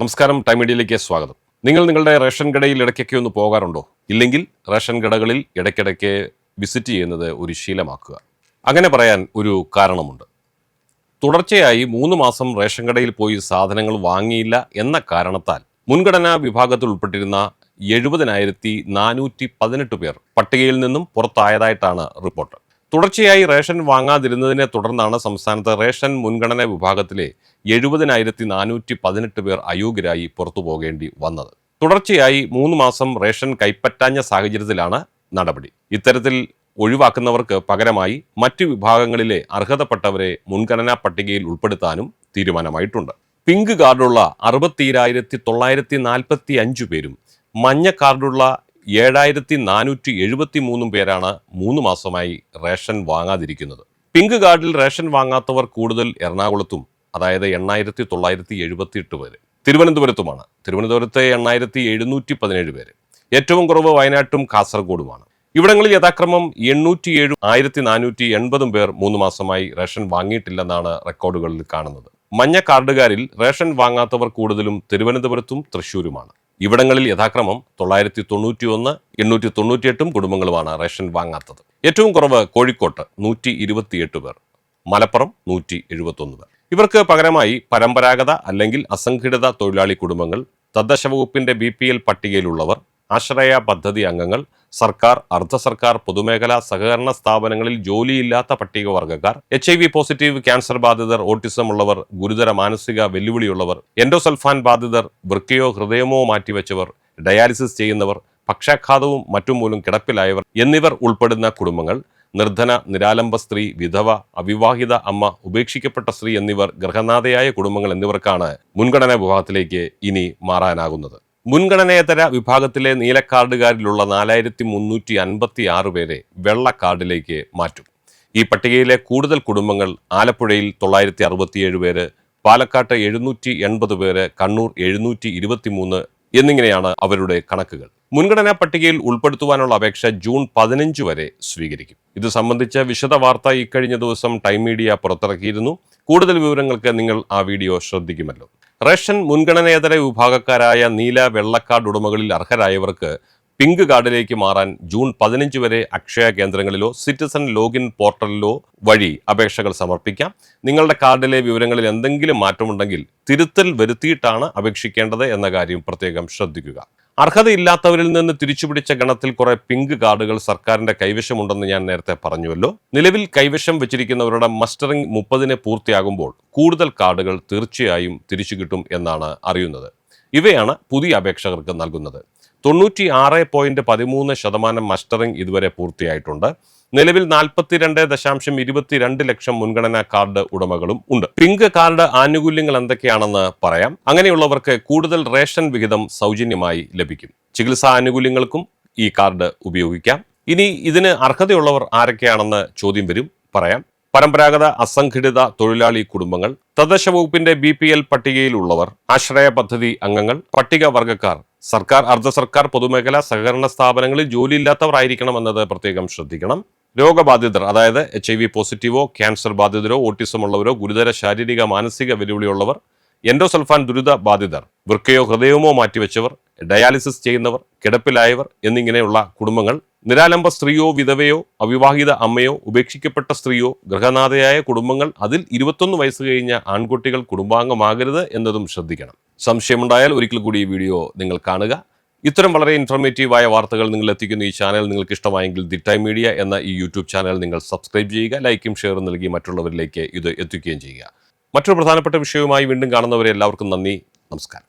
നമസ്കാരം ടൈം മീഡിയയിലേക്ക് സ്വാഗതം. നിങ്ങൾ നിങ്ങളുടെ റേഷൻ കടയിൽ ഇടയ്ക്കൊക്കെ ഒന്ന് പോകാറുണ്ടോ? ഇല്ലെങ്കിൽ റേഷൻ കടകളിൽ ഇടയ്ക്കിടയ്ക്ക് വിസിറ്റ് ചെയ്യുന്നത് ഒരു ശീലമാക്കുക. അങ്ങനെ പറയാൻ ഒരു കാരണമുണ്ട്. തുടർച്ചയായി മൂന്ന് മാസം റേഷൻ കടയിൽ പോയി സാധനങ്ങൾ വാങ്ങിയില്ല എന്ന കാരണത്താൽ മുൻഗണനാ വിഭാഗത്തിൽ ഉൾപ്പെട്ടിരുന്ന എഴുപതിനായിരത്തി നാനൂറ്റി പതിനെട്ട് പേർ പട്ടികയിൽ നിന്നും പുറത്തായതായിട്ടാണ് റിപ്പോർട്ട്. തുടർച്ചയായി റേഷൻ വാങ്ങാതിരുന്നതിനെ തുടർന്നാണ് സംസ്ഥാനത്ത് റേഷൻ മുൻഗണനാ വിഭാഗത്തിലെ എഴുപതിനായിരത്തി നാനൂറ്റി പതിനെട്ട് പേർ അയോഗ്യരായി പുറത്തു പോകേണ്ടി വന്നത്. തുടർച്ചയായി മൂന്ന് മാസം റേഷൻ കൈപ്പറ്റാഞ്ഞ സാഹചര്യത്തിലാണ് നടപടി. ഇത്തരത്തിൽ ഒഴിവാക്കുന്നവർക്ക് പകരമായി മറ്റു വിഭാഗങ്ങളിലെ അർഹതപ്പെട്ടവരെ മുൻഗണനാ പട്ടികയിൽ ഉൾപ്പെടുത്താനും തീരുമാനമായിട്ടുണ്ട്. പിങ്ക് കാർഡുള്ള അറുപത്തിരായിരത്തി തൊള്ളായിരത്തി നാൽപ്പത്തി അഞ്ച് പേരും മഞ്ഞ കാർഡുള്ള ഏഴായിരത്തി നാനൂറ്റി എഴുപത്തി മൂന്നും പേരാണ് മൂന്ന് മാസമായി റേഷൻ വാങ്ങാതിരിക്കുന്നത്. പിങ്ക് കാർഡിൽ റേഷൻ വാങ്ങാത്തവർ കൂടുതൽ എറണാകുളത്തും അതായത് എണ്ണായിരത്തി തൊള്ളായിരത്തി എഴുപത്തി എട്ട് പേര്. തിരുവനന്തപുരത്തുമാണ്. തിരുവനന്തപുരത്തെ എണ്ണായിരത്തി എഴുന്നൂറ്റി പതിനേഴ് പേര്. ഏറ്റവും കുറവ് വയനാട്ടും കാസർഗോഡുമാണ്. ഇവിടങ്ങളിൽ യഥാക്രമം എണ്ണൂറ്റി എണ്ണൂറ്റിയേഴും ആയിരത്തി നാനൂറ്റി എൺപതും പേർ മൂന്ന് മാസമായി റേഷൻ വാങ്ങിയിട്ടില്ലെന്നാണ് റെക്കോർഡുകളിൽ കാണുന്നത്. മഞ്ഞ കാർഡുകാരിൽ റേഷൻ വാങ്ങാത്തവർ കൂടുതലും തിരുവനന്തപുരത്തും തൃശൂരുമാണ് ഇവിടങ്ങളിൽ യഥാക്രമം തൊള്ളായിരത്തി തൊണ്ണൂറ്റി ഒന്ന് എണ്ണൂറ്റി തൊണ്ണൂറ്റിയെട്ടും കുടുംബങ്ങളുമാണ് റേഷൻ വാങ്ങാത്തത്. ഏറ്റവും കുറവ് കോഴിക്കോട്ട് നൂറ്റി ഇരുപത്തിയെട്ട് പേർ. മലപ്പുറം നൂറ്റി എഴുപത്തൊന്ന് പേർ. ഇവർക്ക് പകരമായി പരമ്പരാഗത അല്ലെങ്കിൽ അസംഘടിത തൊഴിലാളി കുടുംബങ്ങൾ തദ്ദേശ വകുപ്പിന്റെ ബി പി എൽ പട്ടികയിലുള്ളവർ ആശ്രയ പദ്ധതി അംഗങ്ങൾ സർക്കാർ അർദ്ധ സർക്കാർ പൊതുമേഖലാ സഹകരണ സ്ഥാപനങ്ങളിൽ ജോലിയില്ലാത്ത പട്ടികവർഗക്കാർ H I V positive cancer ബാധിതർ ഓട്ടിസം ഉള്ളവർ ഗുരുതര മാനസിക വെല്ലുവിളിയുള്ളവർ എൻഡോസൾഫാൻ ബാധിതർ വൃക്കയോ ഹൃദയമോ മാറ്റിവെച്ചവർ ഡയാലിസിസ് ചെയ്യുന്നവർ പക്ഷാഘാതവും മറ്റും മൂലം കിടപ്പിലായവർ എന്നിവർ ഉൾപ്പെടുന്ന കുടുംബങ്ങൾ നിർധന നിരാലംബ സ്ത്രീ വിധവ അവിവാഹിത അമ്മ ഉപേക്ഷിക്കപ്പെട്ട സ്ത്രീ എന്നിവർ ഗൃഹനാഥയായ കുടുംബങ്ങൾ എന്നിവർക്കാണ് മുൻഗണനാ വിഭാഗത്തിലേക്ക് ഇനി മാറാനാകുന്നത്. മുൻഗണനേതര വിഭാഗത്തിലെ നീലക്കാർഡുകാരിലുള്ള നാലായിരത്തി മുന്നൂറ്റി അൻപത്തി ആറ് പേരെ വെള്ള കാർഡിലേക്ക് മാറ്റും. ഈ പട്ടികയിലെ കൂടുതൽ കുടുംബങ്ങൾ ആലപ്പുഴയിൽ തൊള്ളായിരത്തി അറുപത്തിയേഴ് പേര് പാലക്കാട്ട് എഴുന്നൂറ്റി എൺപത് പേര് കണ്ണൂർ എഴുന്നൂറ്റി ഇരുപത്തിമൂന്ന് എന്നിങ്ങനെയാണ് അവരുടെ കണക്കുകൾ. മുൻഗണനാ പട്ടികയിൽ ഉൾപ്പെടുത്തുവാനുള്ള അപേക്ഷ ജൂൺ പതിനഞ്ച് വരെ സ്വീകരിക്കും. ഇത് സംബന്ധിച്ച വിശദ വാർത്ത ഇക്കഴിഞ്ഞ ദിവസം ടൈം മീഡിയ പുറത്തിറക്കിയിരുന്നു. കൂടുതൽ വിവരങ്ങൾക്ക് നിങ്ങൾ ആ വീഡിയോ ശ്രദ്ധിക്കുമല്ലോ. റേഷൻ മുൻഗണനേതര വിഭാഗക്കാരായ നീല വെള്ളക്കാർഡ് ഉടമകളിൽ അർഹരായവർക്ക് പിങ്ക് കാർഡിലേക്ക് മാറാൻ ജൂൺ പതിനഞ്ച് വരെ അക്ഷയ കേന്ദ്രങ്ങളിലോ സിറ്റിസൺ ലോഗിൻ പോർട്ടലിലോ വഴി അപേക്ഷകൾ സമർപ്പിക്കാം. നിങ്ങളുടെ കാർഡിലെ വിവരങ്ങളിൽ എന്തെങ്കിലും മാറ്റമുണ്ടെങ്കിൽ തിരുത്തൽ വരുത്തിയിട്ടാണ് അപേക്ഷിക്കേണ്ടത് എന്ന കാര്യം പ്രത്യേകം ശ്രദ്ധിക്കുക. അർഹതയില്ലാത്തവരിൽ നിന്ന് തിരിച്ചുപിടിച്ച ഗണത്തിൽ കുറെ പിങ്ക് കാർഡുകൾ സർക്കാരിന്റെ കൈവശമുണ്ടെന്ന് ഞാൻ നേരത്തെ പറഞ്ഞുവല്ലോ. നിലവിൽ കൈവശം വെച്ചിരിക്കുന്നവരുടെ മസ്റ്ററിംഗ് മുപ്പതിന് പൂർത്തിയാകുമ്പോൾ കൂടുതൽ കാർഡുകൾ തീർച്ചയായും തിരിച്ചു കിട്ടും എന്നാണ് അറിയുന്നത്. ഇവയാണ് പുതിയ അപേക്ഷകർക്ക് നൽകുന്നത്. തൊണ്ണൂറ്റി ആറ് പോയിന്റ് പതിമൂന്ന് ശതമാനം മസ്റ്ററിംഗ് ഇതുവരെ പൂർത്തിയായിട്ടുണ്ട്. നിലവിൽ നാൽപ്പത്തിരണ്ട് ദശാംശം ഇരുപത്തിരണ്ട് ലക്ഷം മുൻഗണനാ കാർഡ് ഉടമകളും ഉണ്ട്. പിങ്ക് കാർഡ് ആനുകൂല്യങ്ങൾ എന്തൊക്കെയാണെന്ന് പറയാം. അങ്ങനെയുള്ളവർക്ക് കൂടുതൽ റേഷൻ വിഹിതം സൗജന്യമായി ലഭിക്കും. ചികിത്സാ ആനുകൂല്യങ്ങൾക്കും ഈ കാർഡ് ഉപയോഗിക്കാം. ഇനി ഇതിന് അർഹതയുള്ളവർ ആരൊക്കെയാണെന്ന് ചോദ്യം വരും പറയാം. പരമ്പരാഗത അസംഘടിത തൊഴിലാളി കുടുംബങ്ങൾ തദ്ദേശ വകുപ്പിന്റെ ബി പി എൽ പട്ടികയിലുള്ളവർ ആശ്രയ പദ്ധതി അംഗങ്ങൾ പട്ടിക വർഗക്കാർ സർക്കാർ അർദ്ധ സർക്കാർ പൊതുമേഖലാ സഹകരണ സ്ഥാപനങ്ങളിൽ ജോലിയില്ലാത്തവർ ആയിരിക്കണം എന്നത് പ്രത്യേകം ശ്രദ്ധിക്കണം. രോഗബാധിതർ അതായത് എച്ച് ഐ വി പോസിറ്റീവോ ക്യാൻസർ ബാധിതരോ ഓട്ടിസം ഉള്ളവരോ ഗുരുതര ശാരീരിക മാനസിക വെല്ലുവിളിയുള്ളവർ എൻഡോസൾഫാൻ ദുരിത ബാധിതർ വൃക്കയോ ഹൃദയമോ മാറ്റിവെച്ചവർ ഡയാലിസിസ് ചെയ്യുന്നവർ കിടപ്പിലായവർ എന്നിങ്ങനെയുള്ള കുടുംബങ്ങൾ നിരാലംബ സ്ത്രീയോ വിധവയോ അവിവാഹിത അമ്മയോ ഉപേക്ഷിക്കപ്പെട്ട സ്ത്രീയോ ഗൃഹനാഥയായ കുടുംബങ്ങൾ അതിൽ ഇരുപത്തൊന്ന് വയസ്സ് കഴിഞ്ഞ ആൺകുട്ടികൾ കുടുംബാംഗമാകരുത് എന്നതും ശ്രദ്ധിക്കണം. സംശയമുണ്ടായാൽ ഒരിക്കൽ കൂടി ഈ വീഡിയോ നിങ്ങൾ കാണുക. ഇത്തരം വളരെ ഇൻഫോർമേറ്റീവായ വാർത്തകൾ നിങ്ങൾ എത്തിക്കുന്ന ഈ ചാനൽ നിങ്ങൾക്ക് ഇഷ്ടമായെങ്കിൽ ദി ടൈം മീഡിയ എന്ന ഈ യൂട്യൂബ് ചാനൽ നിങ്ങൾ സബ്സ്ക്രൈബ് ചെയ്യുക ലൈക്കും ഷെയറും നൽകി മറ്റുള്ളവരിലേക്ക് ഇത് എത്തിക്കുകയും ചെയ്യുക. മറ്റൊരു പ്രധാനപ്പെട്ട വിഷയവുമായി വീണ്ടും കാണുന്നവരെ എല്ലാവർക്കും നന്ദി നമസ്കാരം.